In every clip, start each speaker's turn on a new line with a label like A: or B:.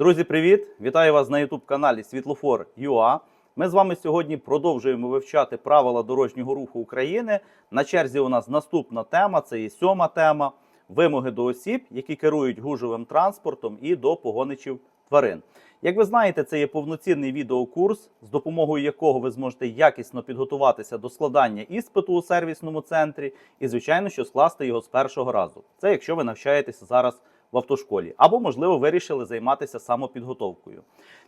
A: Друзі, привіт! Вітаю вас на youtube каналі Світлофор ЮА. Ми з вами сьогодні продовжуємо вивчати правила дорожнього руху України. На черзі у нас наступна тема це є сьома тема вимоги до осіб, які керують гужовим транспортом і до погоничів тварин. Як ви знаєте, це є повноцінний відеокурс, з допомогою якого ви зможете якісно підготуватися до складання іспиту у сервісному центрі і, звичайно, що скласти його з першого разу. Це якщо ви навчаєтеся зараз в автошколі, або, можливо, вирішили займатися самопідготовкою.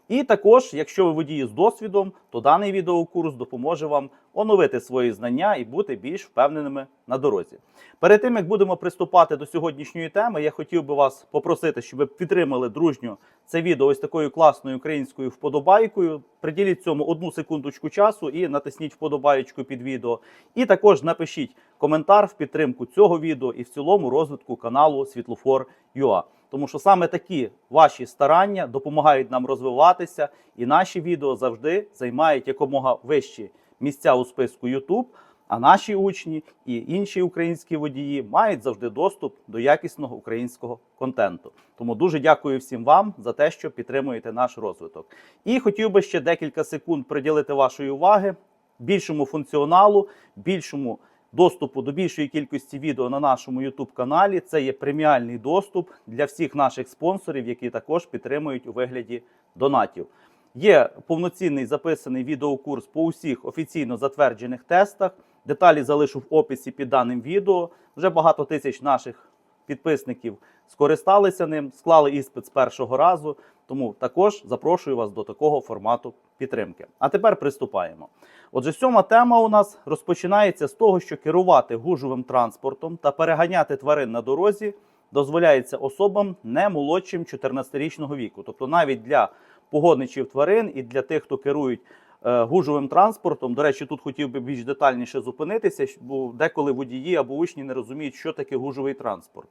A: І також, якщо ви водії з досвідом, то даний відеокурс допоможе вам оновити свої знання і бути більш впевненими на дорозі. Перед тим як будемо приступати до сьогоднішньої теми, я хотів би вас попросити, щоб ви підтримали дружньо це відео ось такою класною українською вподобайкою. Приділіть цьому одну секундочку часу і натисніть вподобаєчку під відео. І також напишіть коментар в підтримку цього відео і в цілому розвитку каналу Світлофор ЮА. Тому що саме такі ваші старання допомагають нам розвиватися, і наші відео завжди займають якомога вищі місця у списку YouTube, а наші учні і інші українські водії мають завжди доступ до якісного українського контенту. Тому дуже дякую всім вам за те, що підтримуєте наш розвиток. І хотів би ще декілька секунд приділити вашої уваги більшому функціоналу, більшому доступу до більшої кількості відео на нашому YouTube каналі. Це є преміальний доступ для всіх наших спонсорів, які також підтримують у вигляді донатів. Є повноцінний записаний відеокурс по усіх офіційно затверджених тестах. Деталі залишу в описі під даним відео. Вже багато тисяч наших підписників скористалися ним, склали іспит з першого разу. Тому також запрошую вас до такого формату підтримки. А тепер приступаємо. Отже, сьома тема у нас розпочинається з того, що керувати гужовим транспортом та переганяти тварин на дорозі дозволяється особам не молодшим 14-річного віку. Тобто навіть для погодничів тварин і для тих, хто керують е, гужовим транспортом. До речі, тут хотів би більш детальніше зупинитися, бо деколи водії або учні не розуміють, що таке гужовий транспорт.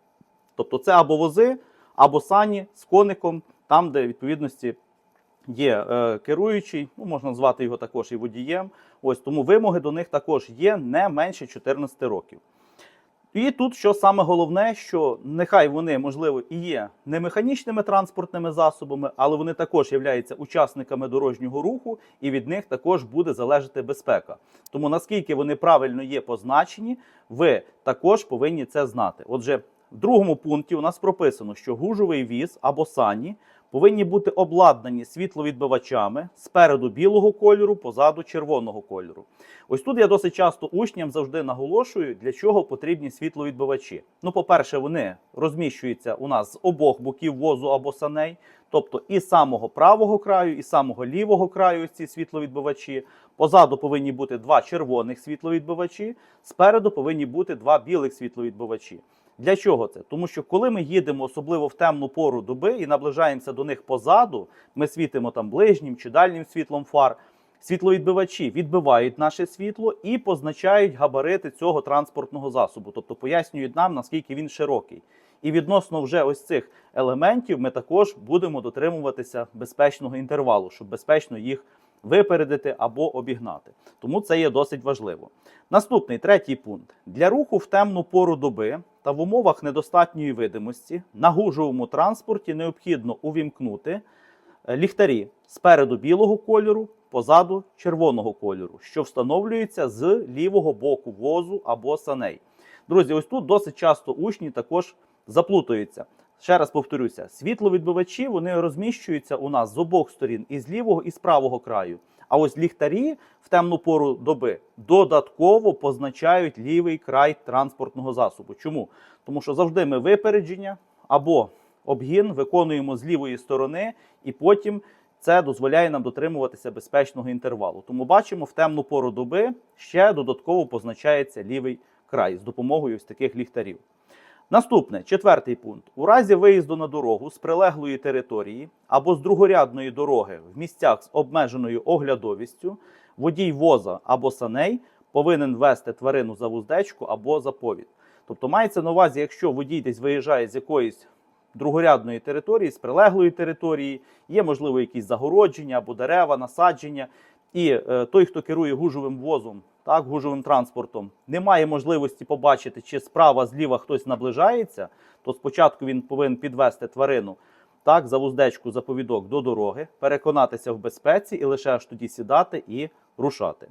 A: Тобто це або вози, або сані з коником, там, де відповідності є е, керуючий, ну можна назвати його також і водієм. Ось тому вимоги до них також є не менше 14 років. І тут що саме головне, що нехай вони, можливо, і є не механічними транспортними засобами, але вони також являються учасниками дорожнього руху, і від них також буде залежати безпека. Тому наскільки вони правильно є позначені, ви також повинні це знати. Отже, в другому пункті у нас прописано, що гужовий віз або сані повинні бути обладнані світловідбивачами спереду білого кольору, позаду червоного кольору. Ось тут я досить часто учням завжди наголошую, для чого потрібні світловідбивачі. Ну, по-перше, вони розміщуються у нас з обох боків возу або саней, тобто і самого правого краю, і самого лівого краю ці світловідбивачі. Позаду повинні бути два червоних світловідбивачі, спереду повинні бути два білих світловідбивачі. Для чого це? Тому що коли ми їдемо, особливо в темну пору доби, і наближаємося до них позаду, ми світимо там ближнім чи дальнім світлом фар. Світловідбивачі відбивають наше світло і позначають габарити цього транспортного засобу, тобто пояснюють нам, наскільки він широкий. І відносно вже ось цих елементів ми також будемо дотримуватися безпечного інтервалу, щоб безпечно їх випередити або обігнати. Тому це є досить важливо. Наступний третій пункт: для руху в темну пору доби та в умовах недостатньої видимості на гужовому транспорті необхідно увімкнути е, ліхтарі спереду білого кольору, позаду червоного кольору, що встановлюється з лівого боку возу або саней. Друзі, ось тут досить часто учні також заплутаються. Ще раз повторюся: світловідбивачі вони розміщуються у нас з обох сторін, і з лівого, і з правого краю. А ось ліхтарі в темну пору доби додатково позначають лівий край транспортного засобу. Чому? Тому що завжди ми випередження або обгін виконуємо з лівої сторони, і потім це дозволяє нам дотримуватися безпечного інтервалу. Тому бачимо, в темну пору доби ще додатково позначається лівий край з допомогою ось таких ліхтарів. Наступне, четвертий пункт. У разі виїзду на дорогу з прилеглої території або з другорядної дороги в місцях з обмеженою оглядовістю, водій воза або саней повинен вести тварину за вуздечку або за повід. Тобто мається на увазі, якщо водій десь виїжджає з якоїсь другорядної території, з прилеглої території, є, можливо, якісь загородження або дерева, насадження, і е, той, хто керує гужовим возом, так, гужовим транспортом, не має можливості побачити, чи справа зліва хтось наближається, то спочатку він повинен підвести тварину так, за вуздечку, за повідок до дороги, переконатися в безпеці і лише аж тоді сідати і рушати.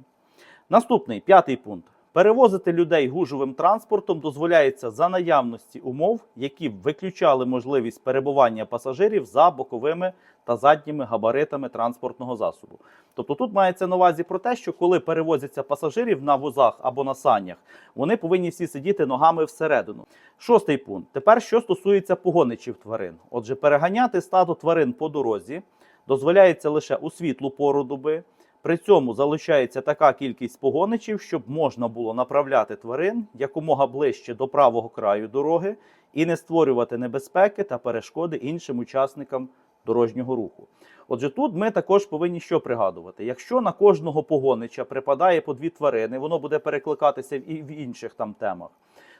A: Наступний п'ятий пункт. Перевозити людей гужовим транспортом дозволяється за наявності умов, які виключали можливість перебування пасажирів за боковими та задніми габаритами транспортного засобу. Тобто тут мається на увазі про те, що коли перевозяться пасажирів на возах або на санях, вони повинні всі сидіти ногами всередину. Шостий пункт. Тепер що стосується погоничів тварин. Отже, переганяти стадо тварин по дорозі дозволяється лише у світлу пору доби. При цьому залишається така кількість погоничів, щоб можна було направляти тварин якомога ближче до правого краю дороги і не створювати небезпеки та перешкоди іншим учасникам дорожнього руху. Отже, тут ми також повинні що пригадувати: якщо на кожного погонича припадає по дві тварини, воно буде перекликатися і в інших там темах.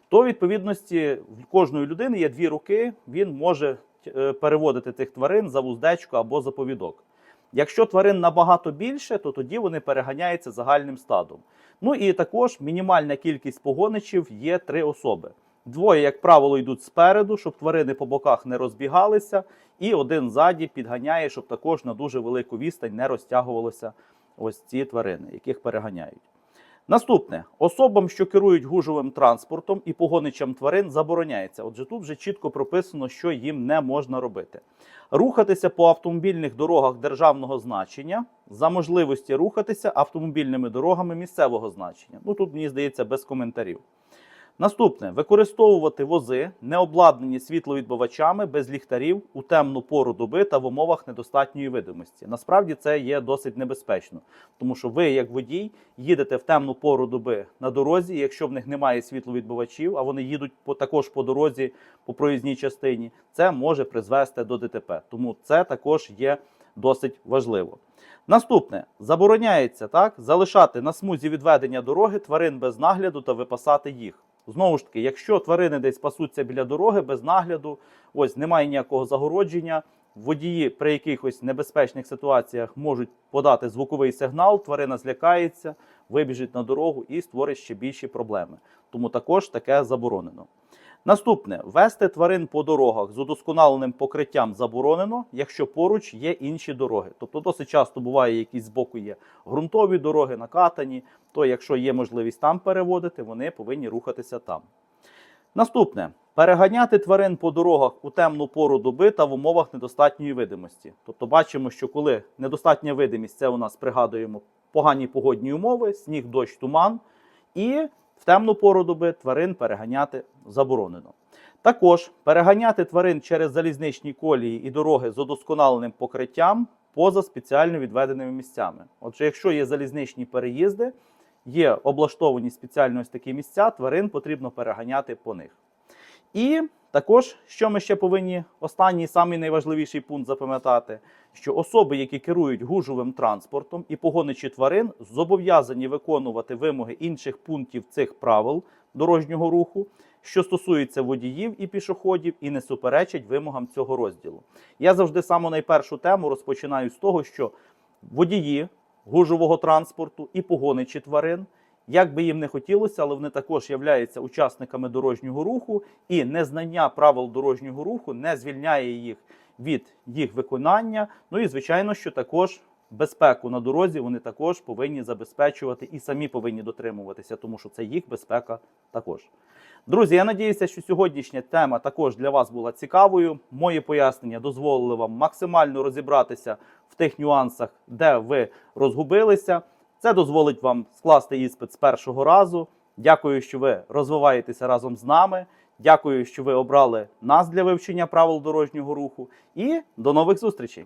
A: То, відповідності, в кожної людини є дві руки, він може е, переводити цих тварин за вуздечку або за повідок. Якщо тварин набагато більше, то тоді вони переганяються загальним стадом. Ну і також мінімальна кількість погоничів є три особи. Двоє, як правило, йдуть спереду, щоб тварини по боках не розбігалися, і один ззаді підганяє, щоб також на дуже велику відстань не розтягувалися ось ці тварини, яких переганяють. Наступне особам, що керують гужовим транспортом і погоничам тварин, забороняється. Отже, тут вже чітко прописано, що їм не можна робити. Рухатися по автомобільних дорогах державного значення за можливості рухатися автомобільними дорогами місцевого значення. Ну тут мені здається без коментарів. Наступне використовувати вози, не обладнані світловідбивачами без ліхтарів у темну пору доби та в умовах недостатньої видимості. Насправді це є досить небезпечно, тому що ви, як водій, їдете в темну пору доби на дорозі. Якщо в них немає світловідбивачів, а вони їдуть по також по дорозі по проїзній частині, це може призвести до ДТП. Тому це також є досить важливо. Наступне забороняється так залишати на смузі відведення дороги тварин без нагляду та випасати їх. Знову ж таки, якщо тварини десь пасуться біля дороги без нагляду, ось немає ніякого загородження. Водії при якихось небезпечних ситуаціях можуть подати звуковий сигнал, тварина злякається, вибіжить на дорогу і створить ще більші проблеми. Тому також таке заборонено. Наступне вести тварин по дорогах з удосконаленим покриттям заборонено, якщо поруч є інші дороги. Тобто досить часто буває, якісь збоку є ґрунтові дороги, накатані. То якщо є можливість там переводити, вони повинні рухатися там. Наступне переганяти тварин по дорогах у темну пору доби та в умовах недостатньої видимості. Тобто бачимо, що коли недостатня видимість, це у нас пригадуємо погані погодні умови, сніг, дощ, туман. І в темну пору доби тварин переганяти заборонено. Також переганяти тварин через залізничні колії і дороги з удосконаленим покриттям поза спеціально відведеними місцями. Отже, якщо є залізничні переїзди, є облаштовані спеціально ось такі місця, тварин потрібно переганяти по них. І також, що ми ще повинні, останній самий найважливіший пункт запам'ятати, що особи, які керують гужовим транспортом і погоничі тварин, зобов'язані виконувати вимоги інших пунктів цих правил дорожнього руху, що стосується водіїв і пішоходів, і не суперечать вимогам цього розділу. Я завжди саму найпершу тему розпочинаю з того, що водії гужового транспорту і погоничі тварин. Як би їм не хотілося, але вони також являються учасниками дорожнього руху, і незнання правил дорожнього руху не звільняє їх від їх виконання. Ну і звичайно, що також безпеку на дорозі вони також повинні забезпечувати і самі повинні дотримуватися, тому що це їх безпека також. Друзі, я надіюся, що сьогоднішня тема також для вас була цікавою. Мої пояснення дозволили вам максимально розібратися в тих нюансах, де ви розгубилися. Це дозволить вам скласти іспит з першого разу. Дякую, що ви розвиваєтеся разом з нами. Дякую, що ви обрали нас для вивчення правил дорожнього руху. І до нових зустрічей!